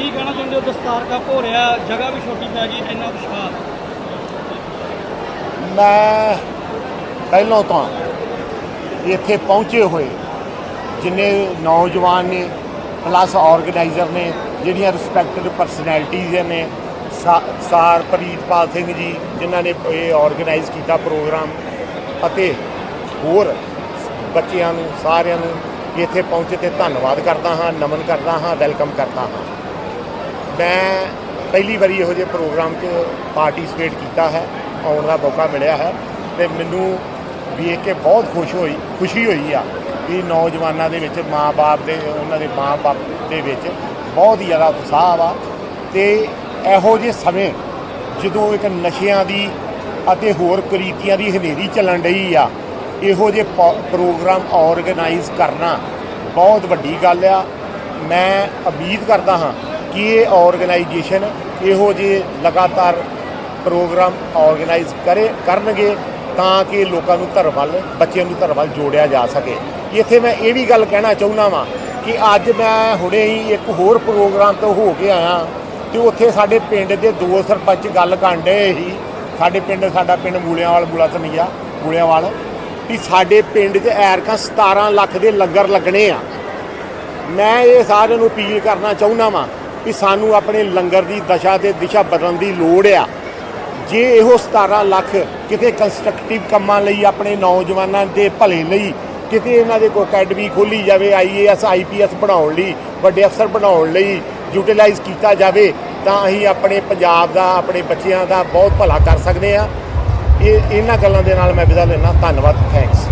ਕੀ ਕਹਿਣਾ ਚਾਹੁੰਦੇ ਹੋ? ਦਸਤਾਰ ਕੱਪ ਹੋ ਰਿਹਾ, ਜਗ੍ਹਾ ਵੀ ਛੋਟੀ ਪੈ ਗਈ, ਇੰਨਾ ਉਤਸ਼ਾਹ ਮੈਂ ਪਹਿਲਾਂ ਤਾਂ ਇੱਥੇ ਪਹੁੰਚੇ ਹੋਏ ਜਿੰਨੇ ਨੌਜਵਾਨ ਨੇ ਪਲੱਸ ਆਰਗੇਨਾਈਜ਼ਰ ਨੇ, ਜਿਹੜੀਆਂ ਰਿਸਪੈਕਟਡ ਪਰਸਨੈਲਿਟੀਜ਼ ਨੇ, ਸਾ- ਸਾਰ ਪ੍ਰੀਤਪਾਲ ਸਿੰਘ ਜੀ, ਜਿਨ੍ਹਾਂ ਨੇ ਇਹ ਆਰਗੇਨਾਈਜ਼ ਕੀਤਾ ਪ੍ਰੋਗਰਾਮ ਅਤੇ ਹੋਰ ਬੱਚਿਆਂ ਨੂੰ, ਸਾਰਿਆਂ ਨੂੰ ਇੱਥੇ ਪਹੁੰਚੇ ਤੇ ਧੰਨਵਾਦ ਕਰਦਾ ਹਾਂ, ਨਮਨ ਕਰਦਾ ਹਾਂ ਵੈਲਕਮ ਕਰਦਾ ਹਾਂ। ਮੈਂ ਪਹਿਲੀ ਵਾਰੀ ਇਹੋ ਜਿਹੇ ਪ੍ਰੋਗਰਾਮ 'ਚ ਪਾਰਟਿਸਿਪੇਟ ਕੀਤਾ ਹੈ, ਆਉਣ ਦਾ ਮੌਕਾ ਮਿਲਿਆ ਹੈ ਤੇ ਮੈਨੂੰ ਵੇਖ ਕੇ ਬਹੁਤ ਖੁਸ਼ ਹੋਈ, ਖੁਸ਼ੀ ਹੋਈ ਆ ਕਿ ਨੌਜਵਾਨਾਂ ਦੇ ਵਿੱਚ, ਮਾਂ-ਬਾਪ ਦੇ, ਉਹਨਾਂ ਦੇ ਮਾਂ-ਬਾਪ ਦੇ ਵਿੱਚ ਬਹੁਤ ਹੀ ਜ਼ਿਆਦਾ ਉਤਸ਼ਾਹ ਵਾ ਤੇ ਇਹੋ ਜਿਹੇ ਸਮੇਂ ਜਦੋਂ ਇੱਕ ਨਸ਼ਿਆਂ ਦੀ ਅਤੇ ਹੋਰ ਕੁਰੀਤੀਆਂ ਦੀ ਹਨੇਰੀ ਚੱਲਣ ਰਹੀ ਆ, ਇਹੋ ਜਿਹੇ ਪ- ਪ੍ਰੋਗਰਾਮ ਆਰਗੇਨਾਈਜ਼ ਕਰਨਾ ਬਹੁਤ ਵੱਡੀ ਗੱਲ ਆ। ਮੈਂ ਉਮੀਦ ਕਰਦਾ ਹਾਂ ਕਿ ਇਹ ਆਰਗੇਨਾਈਜੇਸ਼ਨ ਇਹੋ ਜਿਹੇ ਲਗਾਤਾਰ ਪ੍ਰੋਗਰਾਮ ਆਰਗੇਨਾਈਜ਼ ਕਰੇ, ਕਰਨਗੇ ਤਾਂ ਕਿ ਲੋਕਾਂ ਨੂੰ ਧਰਮ ਵੱਲ ਬੱਚਿਆਂ ਨੂੰ ਧਰਮ ਵੱਲ ਜੋੜਿਆ ਜਾ ਸਕੇ। ਇੱਥੇ ਮੈਂ ਇਹ ਵੀ ਗੱਲ ਕਹਿਣਾ ਚਾਹੁੰਦਾ ਵਾਂ ਕਿ ਅੱਜ ਮੈਂ ਹੁਣੇ ਹੀ ਇੱਕ ਹੋਰ ਪ੍ਰੋਗਰਾਮ ਤੋਂ ਹੋ ਕੇ ਆਇਆ ਤੇ ਉੱਥੇ ਸਾਡੇ ਪਿੰਡ ਦੇ ਦੋ ਸਰਪੰਚ ਗੱਲ ਕਾਂਡੇ ਹੀ ਸਾਡੇ ਪਿੰਡ, ਸਾਡਾ ਪਿੰਡ ਮੂਲਿਆਂਵਾਲ ਬੁਲਾ ਤਨੀਆ ਮੂਲਿਆਂਵਾਲ ਕਿ ਸਾਡੇ ਪਿੰਡ 'ਚ ਐਰਕਾ 17 ਲੱਖ ਦੇ ਲੰਗਰ ਲੱਗਣੇ ਆ। ਮੈਂ ਇਹ ਸਾਰਿਆਂ ਨੂੰ ਅਪੀਲ ਕਰਨਾ ਚਾਹੁੰਦਾ ਵਾਂ ਕਿ ਸਾਨੂੰ ਆਪਣੇ ਲੰਗਰ ਦੀ ਦਸ਼ਾ ਤੇ ਦਿਸ਼ਾ ਬਦਲਣ ਦੀ ਲੋੜ ਆ। ਜੇ ਇਹੋ 17 ਲੱਖ ਕਿਤੇ ਕੰਸਟਰਕਟਿਵ ਕੰਮਾਂ ਲਈ ਆਪਣੇ ਨੌਜਵਾਨਾਂ ਦੇ ਭਲੇ ਲਈ ਕਿਤੇ ਇਹਨਾਂ ਦੇ ਕੋਈ ਅਕੈਡਮੀ ਖੋਲੀ ਜਾਵੇ ਆਈਏਐਸ ਆਈਪੀਐਸ ਬਣਾਉਣ ਲਈ, ਵੱਡੇ ਅਫਸਰ ਬਣਾਉਣ ਲਈ ਯੂਟਿਲਾਈਜ਼ ਕੀਤਾ ਜਾਵੇ, ਤਾਂ ਅਸੀਂ ਆਪਣੇ ਪੰਜਾਬ ਦਾ, ਆਪਣੇ ਬੱਚਿਆਂ ਦਾ ਬਹੁਤ ਭਲਾ ਕਰ ਸਕਦੇ ਆ ਇਹ, ਇਹਨਾਂ ਗੱਲਾਂ ਦੇ ਨਾਲ ਮੈਂ ਵਿਦਾ ਲੈਣਾ ਧੰਨਵਾਦ। ਥੈਂਕਸ